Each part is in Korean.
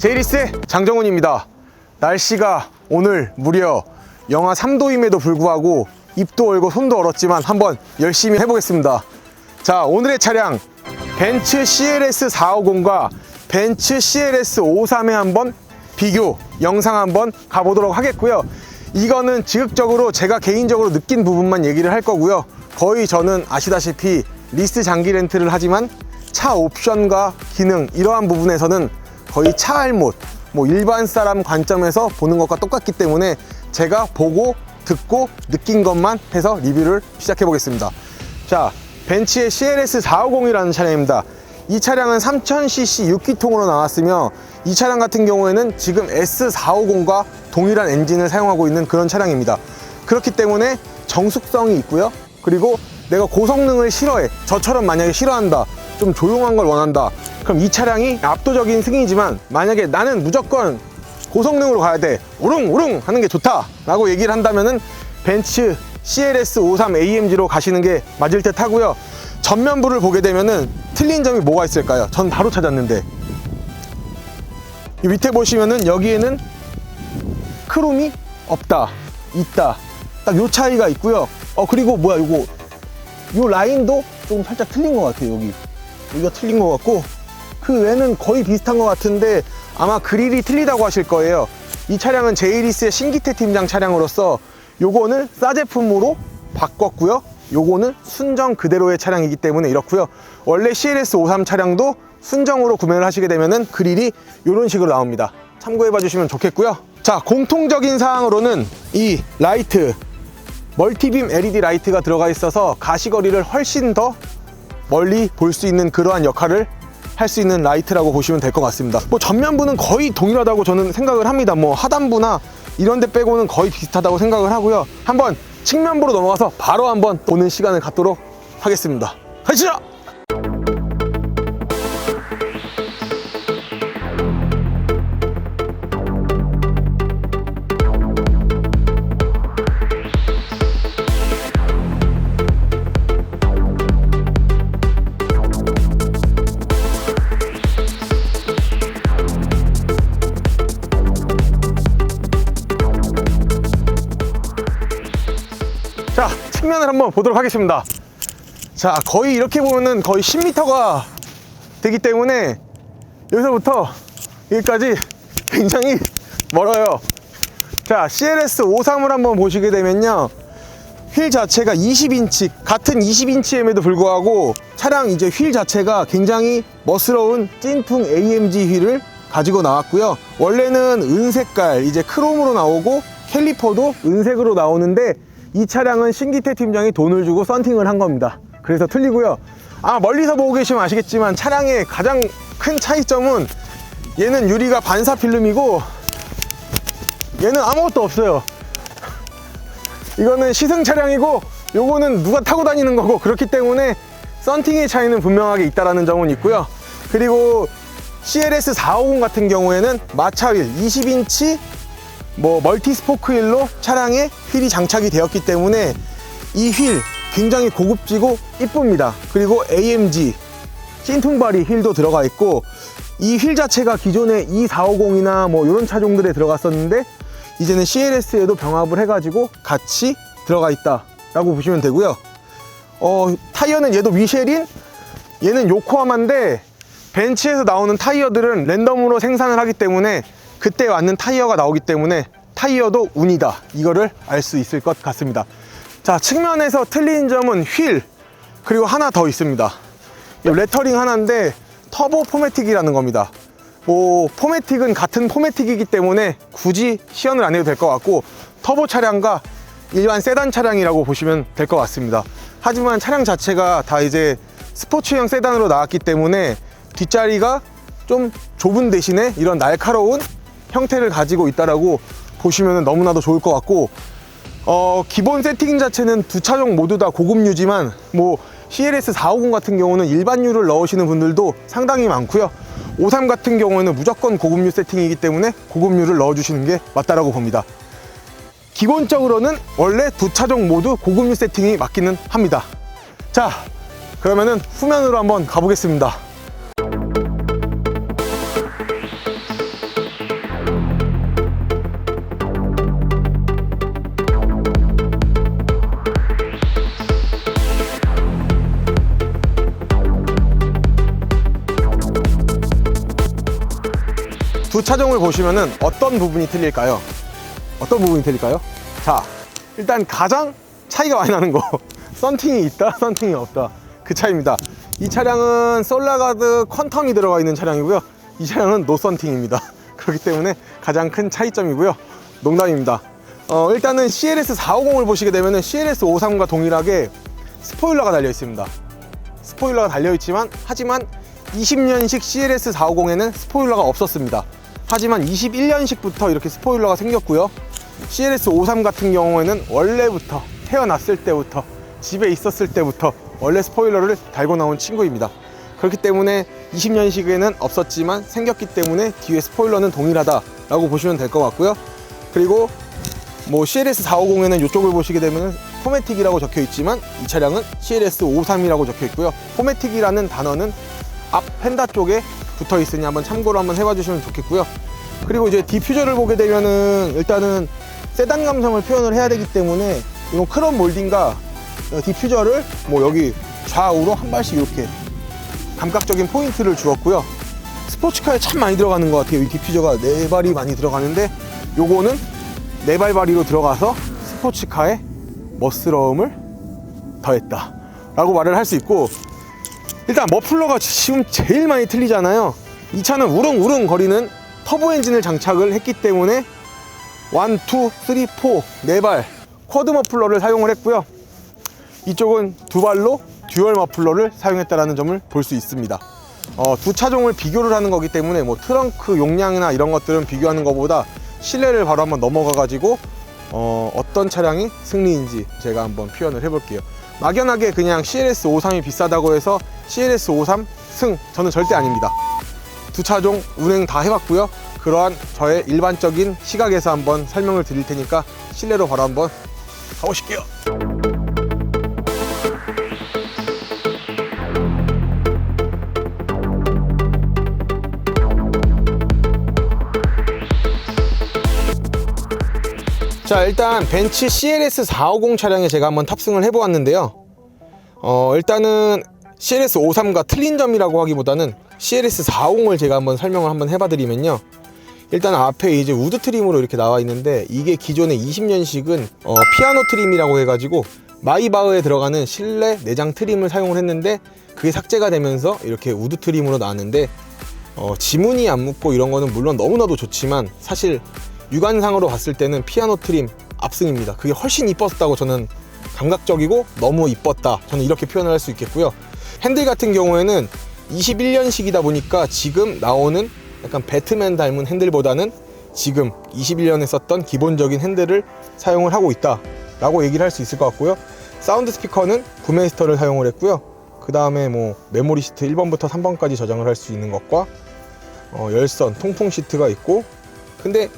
제이리스의 장정훈입니다. 날씨가 오늘 무려 영하 3도임에도 불구하고 입도 얼고 손도 얼었지만 한번 열심히 해보겠습니다. 자, 오늘의 차량 벤츠 CLS 450과 벤츠 CLS 53에 한번 비교 영상 한번 가보도록 하겠고요. 이거는 지극적으로 제가 개인적으로 느낀 부분만 얘기를 할 거고요. 거의 저는 아시다시피 리스 장기 렌트를 하지만 차 옵션과 기능 이러한 부분에서는 거의 차 알못 뭐 일반 사람 관점에서 보는 것과 똑같기 때문에 제가 보고 듣고 느낀 것만 해서 리뷰를 시작해 보겠습니다. 자, 벤츠의 CLS 450이라는 차량입니다. 이 차량은 3000cc 6기통으로 나왔으며 이 차량 같은 경우에는 지금 S450과 동일한 엔진을 사용하고 있는 그런 차량입니다. 그렇기 때문에 정숙성이 있고요. 그리고 내가 고성능을 싫어해. 저처럼 만약에 싫어한다. 좀 조용한 걸 원한다. 그럼 이 차량이 압도적인 승이지만 만약에 나는 무조건 고성능으로 가야 돼. 우릉우릉 하는 게 좋다. 라고 얘기를 한다면은 벤츠 CLS 53 AMG로 가시는 게 맞을 듯 하고요. 전면부를 보게 되면은 틀린 점이 뭐가 있을까요? 전 바로 찾았는데. 이 밑에 보시면은 여기에는 크롬이 없다. 있다. 딱 요 차이가 있고요. 어, 그리고 뭐야, 요거. 요 라인도 좀 살짝 틀린 것 같아요, 여기. 여기가 틀린 것 같고, 그 외는 거의 비슷한 것 같은데, 아마 그릴이 틀리다고 하실 거예요. 이 차량은 제이리스의 신기태 팀장 차량으로서 요거는 싸 제품으로 바꿨고요. 요거는 순정 그대로의 차량이기 때문에 이렇고요. 원래 CLS 53 차량도 순정으로 구매를 하시게 되면은 그릴이 이런 식으로 나옵니다. 참고해 봐 주시면 좋겠고요. 자, 공통적인 사항으로는 이 라이트 멀티빔 LED 라이트가 들어가 있어서 가시거리를 훨씬 더 멀리 볼 수 있는 그러한 역할을 할 수 있는 라이트라고 보시면 될 것 같습니다. 뭐 전면부는 거의 동일하다고 저는 생각을 합니다. 뭐 하단부나 이런 데 빼고는 거의 비슷하다고 생각을 하고요. 한번 측면부로 넘어가서 바로 한번 보는 시간을 갖도록 하겠습니다. 가시죠! 자, 측면을 한번 보도록 하겠습니다. 자, 거의 이렇게 보면은 거의 10m가 되기 때문에 여기서부터 여기까지 굉장히 멀어요. 자, CLS 53을 한번 보시게 되면요. 휠 자체가 20인치, 같은 20인치임에도 불구하고 차량 이제 휠 자체가 굉장히 멋스러운 찐퉁 AMG 휠을 가지고 나왔고요. 원래는 은색깔, 이제 크롬으로 나오고 캘리퍼도 은색으로 나오는데 이 차량은 신기태 팀장이 돈을 주고 썬팅을 한 겁니다. 그래서 틀리고요. 아, 멀리서 보고 계시면 아시겠지만 차량의 가장 큰 차이점은 얘는 유리가 반사 필름이고 얘는 아무것도 없어요. 이거는 시승 차량이고 요거는 누가 타고 다니는 거고 그렇기 때문에 썬팅의 차이는 분명하게 있다라는 점은 있고요. 그리고 CLS 450 같은 경우에는 마차휠 20인치 뭐 멀티 스포크 휠로 차량에 휠이 장착이 되었기 때문에 이 휠 굉장히 고급지고 이쁩니다. 그리고 AMG 찐퉁바리 휠도 들어가 있고 이 휠 자체가 기존에 E450이나 뭐 이런 차종들에 들어갔었는데 이제는 CLS에도 병합을 해가지고 같이 들어가 있다 라고 보시면 되고요. 어, 타이어는 얘도 미쉐린, 얘는 요코하마인데 벤츠에서 나오는 타이어들은 랜덤으로 생산을 하기 때문에 그때 맞는 타이어가 나오기 때문에 타이어도 운이다. 이거를 알 수 있을 것 같습니다. 자, 측면에서 틀린 점은 휠, 그리고 하나 더 있습니다. 이 레터링 하나인데 터보 포매틱이라는 겁니다. 뭐 포매틱은 같은 포매틱이기 때문에 굳이 시연을 안 해도 될 것 같고 터보 차량과 일반 세단 차량이라고 보시면 될 것 같습니다. 하지만 차량 자체가 다 이제 스포츠형 세단으로 나왔기 때문에 뒷자리가 좀 좁은 대신에 이런 날카로운 형태를 가지고 있다라고 보시면 너무나도 좋을 것 같고 어, 기본 세팅 자체는 두 차종 모두 다 고급류지만 뭐 CLS 450 같은 경우는 일반 유를 넣으시는 분들도 상당히 많고요. 53 같은 경우에는 무조건 고급류 세팅이기 때문에 고급류를 넣어주시는 게 맞다라고 봅니다. 기본적으로는 원래 두 차종 모두 고급류 세팅이 맞기는 합니다. 자, 그러면은 후면으로 한번 가보겠습니다. 두 차종을 보시면은 어떤 부분이 틀릴까요? 어떤 부분이 틀릴까요? 자, 일단 가장 차이가 많이 나는 거. 썬팅이 있다, 썬팅이 없다. 그 차이입니다. 이 차량은 솔라가드 퀀텀이 들어가 있는 차량이고요. 이 차량은 노 썬팅입니다. 그렇기 때문에 가장 큰 차이점이고요. 농담입니다. 어, 일단은 CLS 450을 보시게 되면은 CLS 53과 동일하게 스포일러가 달려 있습니다. 스포일러가 달려 있지만 하지만 20년식 CLS 450에는 스포일러가 없었습니다. 하지만 21년식부터 이렇게 스포일러가 생겼고요. CLS 53 같은 경우에는 원래부터 태어났을 때부터 집에 있었을 때부터 원래 스포일러를 달고 나온 친구입니다. 그렇기 때문에 20년식에는 없었지만 생겼기 때문에 뒤에 스포일러는 동일하다라고 보시면 될 것 같고요. 그리고 뭐 CLS 450에는 이쪽을 보시게 되면 포매틱이라고 적혀 있지만 이 차량은 CLS 53이라고 적혀 있고요. 포매틱이라는 단어는 앞 펜다 쪽에 붙어 있으니 한번 참고로 한번 해봐 주시면 좋겠고요. 그리고 이제 디퓨저를 보게 되면은 일단은 세단 감성을 표현을 해야 되기 때문에 이런 크롬 몰딩과 어, 디퓨저를 뭐 여기 좌우로 한 발씩 이렇게 감각적인 포인트를 주었고요. 스포츠카에 참 많이 들어가는 것 같아요. 이 디퓨저가 네 발이 많이 들어가는데 요거는 네 발바리로 들어가서 스포츠카의 멋스러움을 더했다 라고 말을 할 수 있고 일단 머플러가 지금 제일 많이 틀리잖아요. 이 차는 우릉우릉 거리는 터보 엔진을 장착을 했기 때문에 1, 2, 3, 4, 4발 쿼드 머플러를 사용을 했고요. 이쪽은 두 발로 듀얼 머플러를 사용했다는 점을 볼 수 있습니다. 어, 두 차종을 비교를 하는 거기 때문에 뭐 트렁크 용량이나 이런 것들은 비교하는 것보다 실내를 바로 한번 넘어가 가지고 어, 어떤 차량이 승리인지 제가 한번 표현을 해볼게요. 막연하게 그냥 CLS 53이 비싸다고 해서 CLS 53 승 저는 절대 아닙니다. 두 차종 운행 다 해봤고요. 그러한 저의 일반적인 시각에서 한번 설명을 드릴 테니까 실내로 바로 한번 가보실게요. 자 일단 벤츠 CLS 450 차량에 제가 한번 탑승을 해보았는데요. 어 일단은 CLS 53과 틀린 점이라고 하기보다는 CLS 450을 제가 한번 설명을 한번 해봐드리면요. 일단 앞에 이제 우드 트림으로 이렇게 나와 있는데 이게 기존의 20년식은 어, 피아노 트림이라고 해가지고 마이바흐에 들어가는 실내 내장 트림을 사용을 했는데 그게 삭제가 되면서 이렇게 우드 트림으로 나왔는데 어, 지문이 안 묻고 이런 거는 물론 너무나도 좋지만 사실 육안상으로 봤을 때는 피아노 트림 압승입니다. 그게 훨씬 이뻤다고 저는 감각적이고 너무 이뻤다. 저는 이렇게 표현을 할 수 있겠고요. 핸들 같은 경우에는 21년식이다 보니까 지금 나오는 약간 배트맨 닮은 핸들보다는 지금 21년에 썼던 기본적인 핸들을 사용을 하고 있다 라고 얘기를 할 수 있을 것 같고요 사운드 스피커는 구메스터를 사용을 했고요 그 다음에 뭐 메모리 시트 1번부터 3번까지 저장을 할 수 있는 것과 어, 열선 통풍 시트가 있고 근데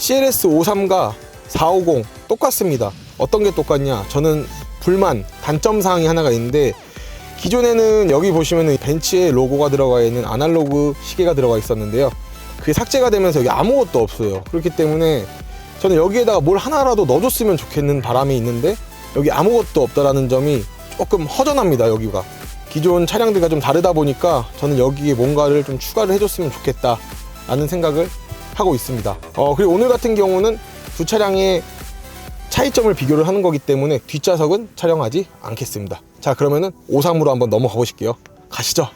CLS 53과 450 똑같습니다. 어떤 게 똑같냐? 저는 불만, 단점 사항이 하나가 있는데 기존에는 여기 보시면은 벤츠의 로고가 들어가 있는 아날로그 시계가 들어가 있었는데요. 그게 삭제가 되면서 여기 아무것도 없어요. 그렇기 때문에 저는 여기에다가 뭘 하나라도 넣어줬으면 좋겠는 바람이 있는데 여기 아무것도 없다라는 점이 조금 허전합니다. 여기가 기존 차량들과 좀 다르다 보니까 저는 여기에 뭔가를 좀 추가를 해줬으면 좋겠다라는 생각을 하고 있습니다. 어, 그리고 오늘 같은 경우는 두 차량의 차이점을 비교를 하는 거기 때문에 뒷좌석은 촬영하지 않겠습니다. 자, 그러면은 53으로 한번 넘어가 보실게요. 가시죠.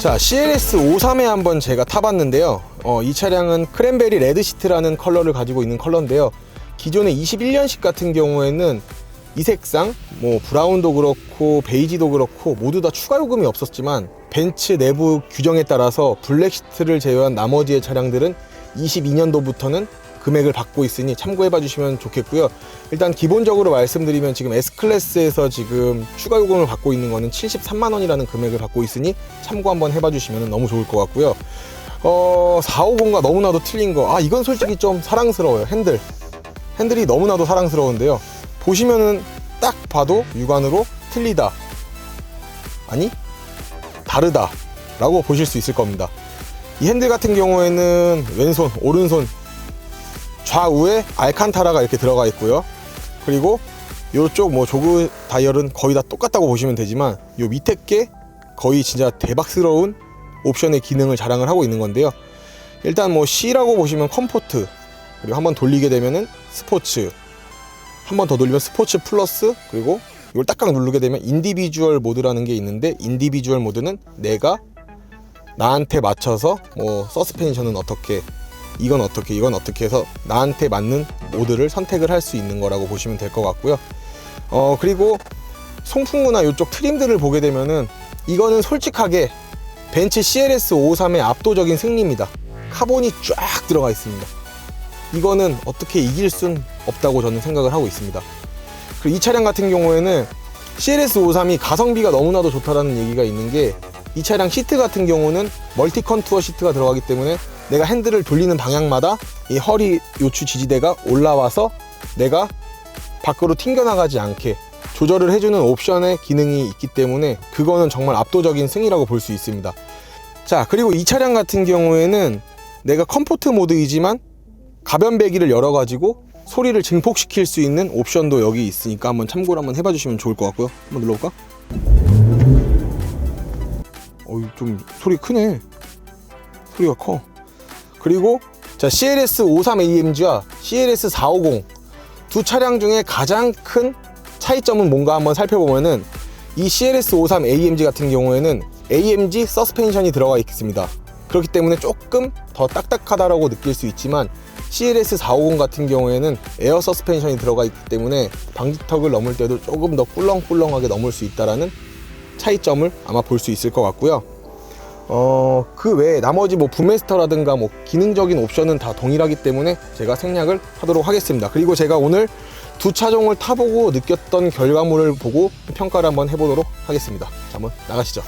자, CLS 53에 한번 제가 타봤는데요. 어, 이 차량은 크랜베리 레드 시트라는 컬러를 가지고 있는 컬러인데요. 기존의 21년식 같은 경우에는 이 색상, 뭐 브라운도 그렇고 베이지도 그렇고 모두 다 추가 요금이 없었지만 벤츠 내부 규정에 따라서 블랙 시트를 제외한 나머지의 차량들은 22년도부터는 금액을 받고 있으니 참고해 봐 주시면 좋겠고요. 일단 기본적으로 말씀드리면 지금 S클래스에서 지금 추가 요금을 받고 있는 거는 73만 원이라는 금액을 받고 있으니 참고 한번 해봐 주시면 너무 좋을 것 같고요. 어, 450과 너무나도 틀린 거. 아, 이건 솔직히 좀 사랑스러워요. 핸들. 핸들이 너무나도 사랑스러운데요. 보시면은 딱 봐도 육안으로 틀리다. 아니, 다르다. 라고 보실 수 있을 겁니다. 이 핸들 같은 경우에는 왼손, 오른손 좌우에 알칸타라가 이렇게 들어가 있고요. 그리고 이쪽 뭐 조그 다이얼은 거의 다 똑같다고 보시면 되지만 요 밑에 게 거의 진짜 대박스러운 옵션의 기능을 자랑을 하고 있는 건데요. 일단 뭐 C라고 보시면 컴포트 그리고 한번 돌리게 되면은 스포츠 한 번 더 돌리면 스포츠 플러스 그리고 이걸 딱딱 누르게 되면 인디비주얼 모드라는 게 있는데 인디비주얼 모드는 내가 나한테 맞춰서 뭐 서스펜션은 어떻게 이건 어떻게 이건 어떻게 해서 나한테 맞는 모드를 선택을 할 수 있는 거라고 보시면 될 것 같고요. 어 그리고 송풍구나 이쪽 트림들을 보게 되면은 이거는 솔직하게 벤츠 CLS 553의 압도적인 승리입니다. 카본이 쫙 들어가 있습니다. 이거는 어떻게 이길 순 없다고 저는 생각을 하고 있습니다. 그리고 이 차량 같은 경우에는 CLS 553이 가성비가 너무나도 좋다라는 얘기가 있는 게 이 차량 시트 같은 경우는 멀티 컨투어 시트가 들어가기 때문에 내가 핸들을 돌리는 방향마다 이 허리 요추 지지대가 올라와서 내가 밖으로 튕겨나가지 않게 조절을 해주는 옵션의 기능이 있기 때문에 그거는 정말 압도적인 승이라고 볼 수 있습니다. 자, 그리고 이 차량 같은 경우에는 내가 컴포트 모드이지만 가변 배기를 열어가지고 소리를 증폭시킬 수 있는 옵션도 여기 있으니까 한번 참고를 한번 해봐 주시면 좋을 것 같고요. 한번 눌러볼까? 어이, 좀 소리 크네. 소리가 커. 그리고 자 CLS 53AMG와 CLS 450 두 차량 중에 가장 큰 차이점은 뭔가 한번 살펴보면은 이 CLS 53 AMG 같은 경우에는 AMG 서스펜션이 들어가 있습니다. 그렇기 때문에 조금 더 딱딱하다라고 느낄 수 있지만 CLS 450 같은 경우에는 에어 서스펜션이 들어가 있기 때문에 방지턱을 넘을 때도 조금 더 꿀렁꿀렁하게 넘을 수 있다라는 차이점을 아마 볼 수 있을 것 같고요. 어, 그 외에 나머지 뭐 부메스터라든가 뭐 기능적인 옵션은 다 동일하기 때문에 제가 생략을 하도록 하겠습니다. 그리고 제가 오늘 두 차종을 타보고 느꼈던 결과물을 보고 평가를 한번 해보도록 하겠습니다. 자, 한번 나가시죠.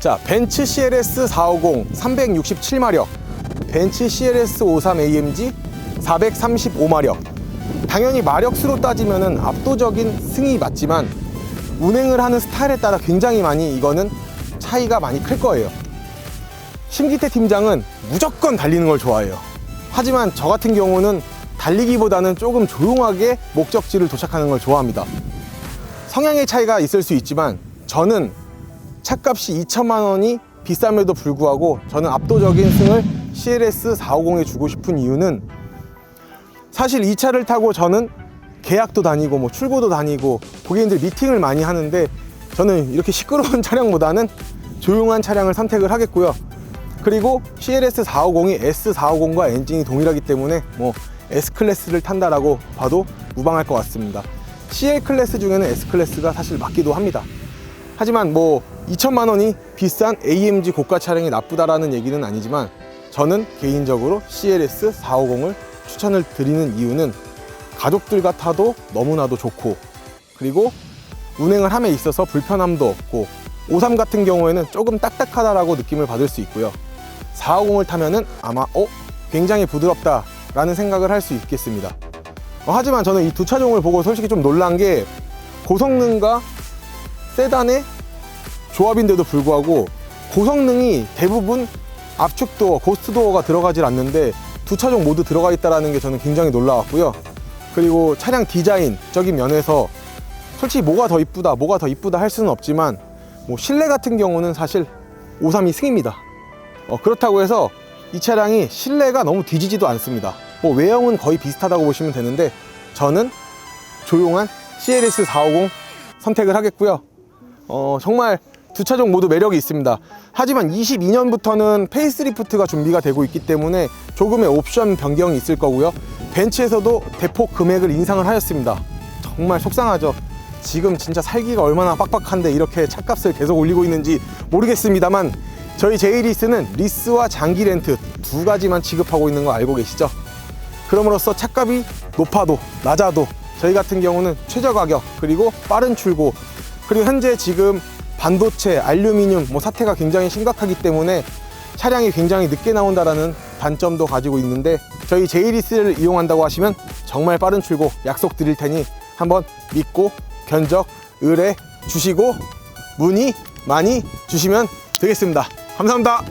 자, 벤츠 CLS 450 367마력, 벤츠 CLS 53 AMG 435마력. 당연히 마력수로 따지면은 압도적인 승이 맞지만 운행을 하는 스타일에 따라 굉장히 많이 이거는 차이가 많이 클 거예요. 심기태 팀장은 무조건 달리는 걸 좋아해요. 하지만 저 같은 경우는 달리기보다는 조금 조용하게 목적지를 도착하는 걸 좋아합니다. 성향의 차이가 있을 수 있지만 저는 차값이 2천만 원이 비쌈에도 불구하고 저는 압도적인 승을 CLS 450에 주고 싶은 이유는 사실 이 차를 타고 저는 계약도 다니고 뭐 출고도 다니고 고객님들 미팅을 많이 하는데 저는 이렇게 시끄러운 차량보다는 조용한 차량을 선택을 하겠고요. 그리고 CLS 450이 S450과 엔진이 동일하기 때문에 뭐 S 클래스를 탄다라고 봐도 무방할 것 같습니다. CL 클래스 중에는 S 클래스가 사실 맞기도 합니다. 하지만 뭐 2천만 원이 비싼 AMG 고가 차량이 나쁘다라는 얘기는 아니지만 저는 개인적으로 CLS 450을 추천을 드리는 이유는 가족들과 타도 너무나도 좋고 그리고 운행을 함에 있어서 불편함도 없고 53 같은 경우에는 조금 딱딱하다라고 느낌을 받을 수 있고요. 450을 타면은 아마 어? 굉장히 부드럽다 라는 생각을 할 수 있겠습니다. 어, 하지만 저는 이 두 차종을 보고 솔직히 좀 놀란 게 고성능과 세단의 조합인데도 불구하고 고성능이 대부분 압축도어, 고스트도어가 들어가질 않는데 두 차종 모두 들어가 있다는 게 저는 굉장히 놀라웠고요. 그리고 차량 디자인적인 면에서 솔직히 뭐가 더 이쁘다, 뭐가 더 이쁘다 할 수는 없지만 뭐 실내 같은 경우는 사실 532 승입니다. 어, 그렇다고 해서 이 차량이 실내가 너무 뒤지지도 않습니다. 뭐 외형은 거의 비슷하다고 보시면 되는데 저는 조용한 CLS 450 선택을 하겠고요. 어, 정말 두 차종 모두 매력이 있습니다. 하지만 22년부터는 페이스리프트가 준비가 되고 있기 때문에 조금의 옵션 변경이 있을 거고요. 벤츠에서도 대폭 금액을 인상을 하였습니다. 정말 속상하죠. 지금 진짜 살기가 얼마나 빡빡한데 이렇게 차값을 계속 올리고 있는지 모르겠습니다만 저희 제이리스는 리스와 장기 렌트 두 가지만 취급하고 있는 거 알고 계시죠? 그럼으로써 차값이 높아도 낮아도 저희 같은 경우는 최저 가격 그리고 빠른 출고 그리고 현재 지금 반도체, 알루미늄 뭐 사태가 굉장히 심각하기 때문에 차량이 굉장히 늦게 나온다라는 단점도 가지고 있는데 저희 제이리스를 이용한다고 하시면 정말 빠른 출고 약속 드릴 테니 한번 믿고 견적 의뢰 주시고 문의 많이 주시면 되겠습니다. 감사합니다.